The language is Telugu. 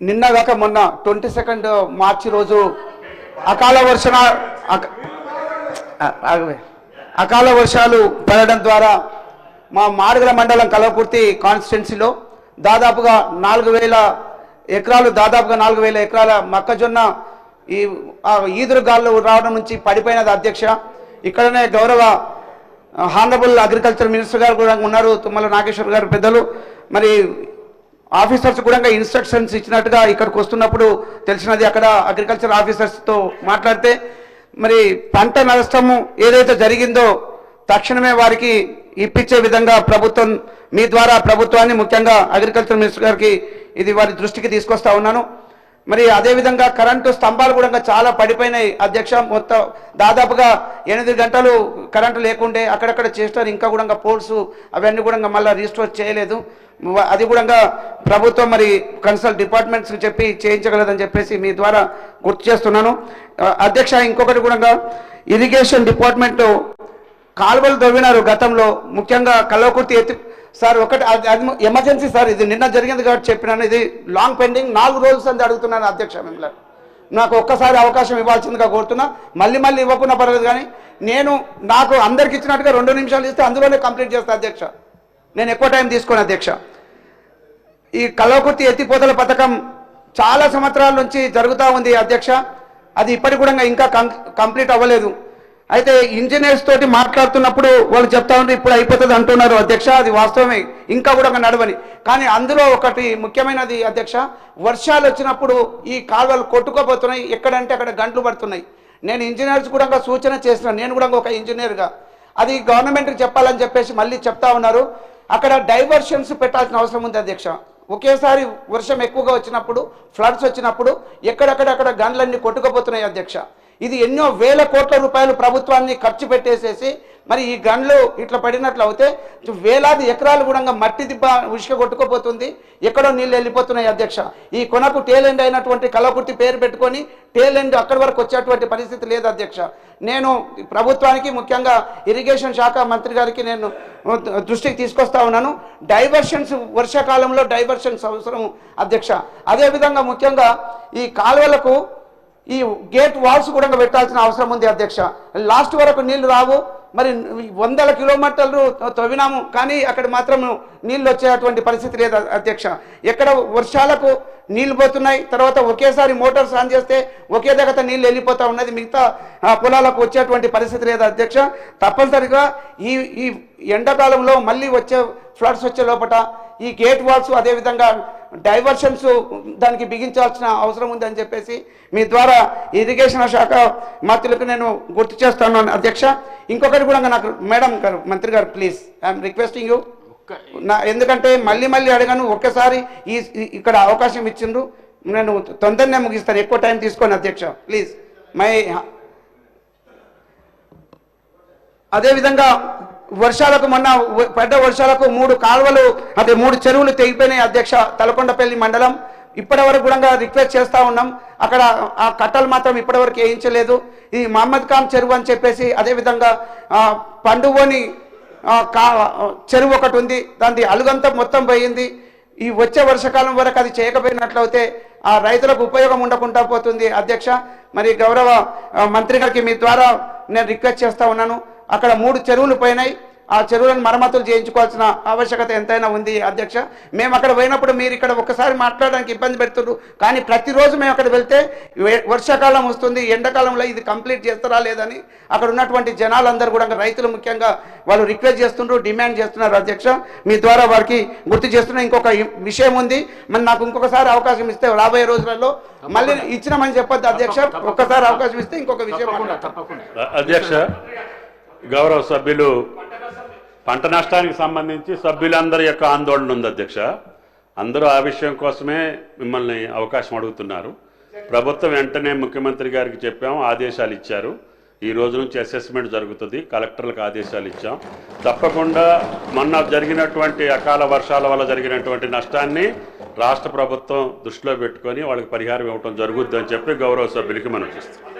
నిన్న కాక మొన్న ట్వంటీ సెకండ్ మార్చి రోజు అకాల వర్షణ అక- అకాల వర్షాలు పడడం ద్వారా మా మాడుగుల మండలం కలవకుర్తి కాన్స్టిట్యున్సీలో దాదాపుగా నాలుగు వేల ఎకరాలు దాదాపుగా నాలుగు వేల ఎకరాల మొక్కజొన్న ఈ ఈదురు గాల్లో రావడం నుంచి పడిపోయినది అధ్యక్ష. ఇక్కడనే గౌరవ హానరబుల్ అగ్రికల్చర్ మినిస్టర్ గారు కూడా ఉన్నారు తుమ్మల నాగేశ్వర్ గారు పెద్దలు. మరి ఆఫీసర్స్ కూడా ఇన్స్ట్రక్షన్స్ ఇచ్చినట్టుగా ఇక్కడికి వస్తున్నప్పుడు తెలిసినది అక్కడ అగ్రికల్చర్ ఆఫీసర్స్తో మాట్లాడితే మరి పంట నష్టము ఏదైతే జరిగిందో తక్షణమే వారికి ఇప్పించే విధంగా ప్రభుత్వం మీ ద్వారా ప్రభుత్వాన్ని ముఖ్యంగా అగ్రికల్చర్ మినిస్టర్ గారికి ఇది వారి దృష్టికి తీసుకొస్తా ఉన్నాను. మరి అదేవిధంగా కరెంటు స్తంభాలు కూడా చాలా పడిపోయినాయి. అధ్యక్ష మొత్తం దాదాపుగా ఎనిమిది గంటలు కరెంటు లేకుండే అక్కడక్కడ చేస్తారు. ఇంకా కూడా పోల్స్ అవన్నీ కూడా మళ్ళీ రీస్టోర్ చేయలేదు. అది కూడా ప్రభుత్వం మరి కన్సల్ట్ డిపార్ట్మెంట్స్కి చెప్పి చేయించగలదని చెప్పేసి మీ ద్వారా గుర్తు చేస్తున్నాను. అధ్యక్ష ఇంకొకటి కూడా ఇరిగేషన్ డిపార్ట్మెంట్ కాలువలు తవ్వినారు గతంలో. ముఖ్యంగా కల్లకుర్తి ఎత్తి సార్ ఒకటి అది ఎమర్జెన్సీ సార్ ఇది నిన్న జరిగింది కాబట్టి చెప్పినాను. ఇది లాంగ్ పెండింగ్ నాలుగు రోజులు అంది అడుగుతున్నాను అధ్యక్ష మిమ్మల్ని. నాకు ఒక్కసారి అవకాశం ఇవ్వాల్సిందిగా కోరుతున్నా. మళ్ళీ మళ్ళీ ఇవ్వకుండా పర్లేదు కానీ నేను నాకు అందరికి ఇచ్చినట్టుగా రెండు నిమిషాలు ఇస్తే అందులోనే కంప్లీట్ చేస్తాను అధ్యక్ష. నేను ఎక్కువ టైం తీసుకోను అధ్యక్ష. ఈ కలవకుర్తి ఎత్తిపోతల పథకం చాలా సంవత్సరాల నుంచి జరుగుతూ ఉంది అధ్యక్ష. అది ఇప్పటికి కూడా ఇంకా కం- కంప్లీట్ అవ్వలేదు. అయితే ఇంజనీర్స్ తోటి మాట్లాడుతున్నప్పుడు వాళ్ళు చెప్తా ఉంటే ఇప్పుడు అయిపోతుంది అంటున్నారు అధ్యక్ష అది వాస్తవమే. ఇంకా కూడా ఒక నడవని. కానీ అందులో ఒకటి ముఖ్యమైనది అధ్యక్ష వర్షాలు వచ్చినప్పుడు ఈ కాలువలు కొట్టుకోబోతున్నాయి. ఎక్కడంటే అక్కడ గంటలు పడుతున్నాయి. నేను ఇంజనీర్స్ కూడా సూచన చేసిన నేను కూడా ఒక ఇంజనీర్గా అది గవర్నమెంట్కి చెప్పాలని చెప్పేసి మళ్ళీ చెప్తా ఉన్నారు. అక్కడ డైవర్షన్స్ పెట్టాల్సిన అవసరం ఉంది అధ్యక్ష. ఒకేసారి వర్షం ఎక్కువగా వచ్చినప్పుడు ఫ్లడ్స్ వచ్చినప్పుడు ఎక్కడెక్కడ అక్కడ గన్లన్నీ కొట్టుకుపోతున్నాయి అధ్యక్ష. ఇది ఎన్నో వేల కోట్ల రూపాయలు ప్రభుత్వాన్ని ఖర్చు పెట్టేసేసి మరి ఈ గన్లు ఇట్లా పడినట్లు అయితే వేలాది ఎకరాలు కూడా మట్టి దిబ్బ ఉసుక కొట్టుకోపోతుంది ఎక్కడో నీళ్ళు వెళ్ళిపోతున్నాయి అధ్యక్ష. ఈ కొనకు టేలెండ్ అయినటువంటి కలకుర్తి పేరు పెట్టుకొని టేలెండ్ అక్కడి వరకు వచ్చేటువంటి పరిస్థితి లేదు అధ్యక్ష. నేను ప్రభుత్వానికి ముఖ్యంగా ఇరిగేషన్ శాఖ మంత్రి గారికి నేను దృష్టికి తీసుకొస్తా ఉన్నాను. డైవర్షన్స్ వర్షాకాలంలో డైవర్షన్స్ అవసరం అధ్యక్ష. అదేవిధంగా ముఖ్యంగా ఈ కాలువలకు ఈ గేట్ వాల్స్ కూడా పెట్టాల్సిన అవసరం ఉంది అధ్యక్ష. లాస్ట్ వరకు నీళ్ళు రావు. మరి వందల కిలోమీటర్లు తవ్వినాము. కానీ అక్కడ మాత్రం నీళ్ళు వచ్చేటువంటి పరిస్థితి లేదు అధ్యక్ష. ఎక్కడ వర్షాలకు నీళ్ళు పోతున్నాయి. తర్వాత ఒకేసారి మోటార్స్ ఆన్ చేస్తే ఒకే దగ్గర నీళ్ళు వెళ్ళిపోతూ ఉన్నది. మిగతా పొలాలకు వచ్చేటువంటి పరిస్థితి లేదు అధ్యక్ష. తప్పనిసరిగా ఈ ఈ ఎండాకాలంలో మళ్ళీ వచ్చే ఫ్లడ్స్ వచ్చే లోపల ఈ గేట్ వాల్స్ అదేవిధంగా డైవర్షన్స్ దానికి బిగించాల్సిన అవసరం ఉందని చెప్పేసి మీ ద్వారా ఇరిగేషన్ శాఖ మంత్రులకు నేను గుర్తు చేస్తాను అధ్యక్ష. ఇంకొకటి కూడా నాకు మేడం గారు మంత్రి గారు ప్లీజ్ ఐఎమ్ రిక్వెస్టింగ్ యూ నా ఎందుకంటే మళ్ళీ మళ్ళీ అడగాను ఒక్కసారి ఈ ఈ- ఇక్కడ అవకాశం ఇచ్చిండ్రు. నేను తొందరనే ముగిస్తాను ఎక్కువ టైం తీసుకోను అధ్యక్ష ప్లీజ్ మై అదేవిధంగా వర్షాలకు మొన్న పెద్ద పడ్డ వర్షాలకు మూడు కాలువలు అదే మూడు చెరువులు తెగిపోయినాయి అధ్యక్ష తలకొండపల్లి మండలం. ఇప్పటి వరకు కూడా రిక్వెస్ట్ చేస్తూ ఉన్నాం. అక్కడ ఆ కట్టలు మాత్రం ఇప్పటివరకు వేయించలేదు. ఈ మహమ్మద్ ఖాన్ చెరువు అని చెప్పేసి అదేవిధంగా ఆ, పండుగోని కా చెరువు ఒకటి ఉంది. దాని అలుగంతా మొత్తం పోయింది. ఈ వచ్చే వర్షాకాలం వరకు అది చేయకపోయినట్లయితే ఆ రైతులకు ఉపయోగం ఉండకుండా పోతుంది అధ్యక్ష. మరి గౌరవ మంత్రి గారికి మీ ద్వారా నేను రిక్వెస్ట్ చేస్తూ ఉన్నాను. అక్కడ మూడు చెరువులు పోయినాయి. ఆ చెరువులను మరమ్మతులు చేయించుకోవాల్సిన ఆవశ్యకత ఎంతైనా ఉంది అధ్యక్ష. మేము అక్కడ పోయినప్పుడు మీరు ఇక్కడ ఒక్కసారి మాట్లాడడానికి ఇబ్బంది పెడుతున్నారు. కానీ ప్రతిరోజు మేము అక్కడ వెళ్తే వర్షాకాలం వస్తుంది ఎండాకాలంలో ఇది కంప్లీట్ చేస్తారా లేదని అక్కడ ఉన్నటువంటి జనాలందరూ కూడా రైతులు ముఖ్యంగా వాళ్ళు రిక్వెస్ట్ చేస్తున్నారు డిమాండ్ చేస్తున్నారు అధ్యక్ష. మీ ద్వారా వారికి గుర్తు చేస్తున్న ఇంకొక విషయం ఉంది. మరి నాకు ఇంకొకసారి అవకాశం ఇస్తే రాబోయే రోజులలో మళ్ళీ ఇచ్చినామని చెప్పొద్దు అధ్యక్ష. ఒక్కసారి అవకాశం ఇస్తే ఇంకొక విషయం. అధ్యక్ష గౌరవ సభ్యులు పంట నష్టానికి సంబంధించి సభ్యులందరి యొక్క ఆందోళన ఉంది అధ్యక్ష. అందరూ ఆ విషయం కోసమే మిమ్మల్ని అవకాశం అడుగుతున్నారు. ప్రభుత్వం వెంటనే ముఖ్యమంత్రి గారికి చెప్పాము ఆదేశాలు ఇచ్చారు. ఈ రోజు నుంచి అసెస్మెంట్ జరుగుతుంది కలెక్టర్లకు ఆదేశాలు ఇచ్చాం. తప్పకుండా మొన్న జరిగినటువంటి అకాల వర్షాల వల్ల జరిగినటువంటి నష్టాన్ని రాష్ట్ర ప్రభుత్వం దృష్టిలో పెట్టుకొని వాళ్ళకి పరిహారం ఇవ్వటం జరుగుద్దని చెప్పి గౌరవ సభ్యులకి మనం చేస్తాం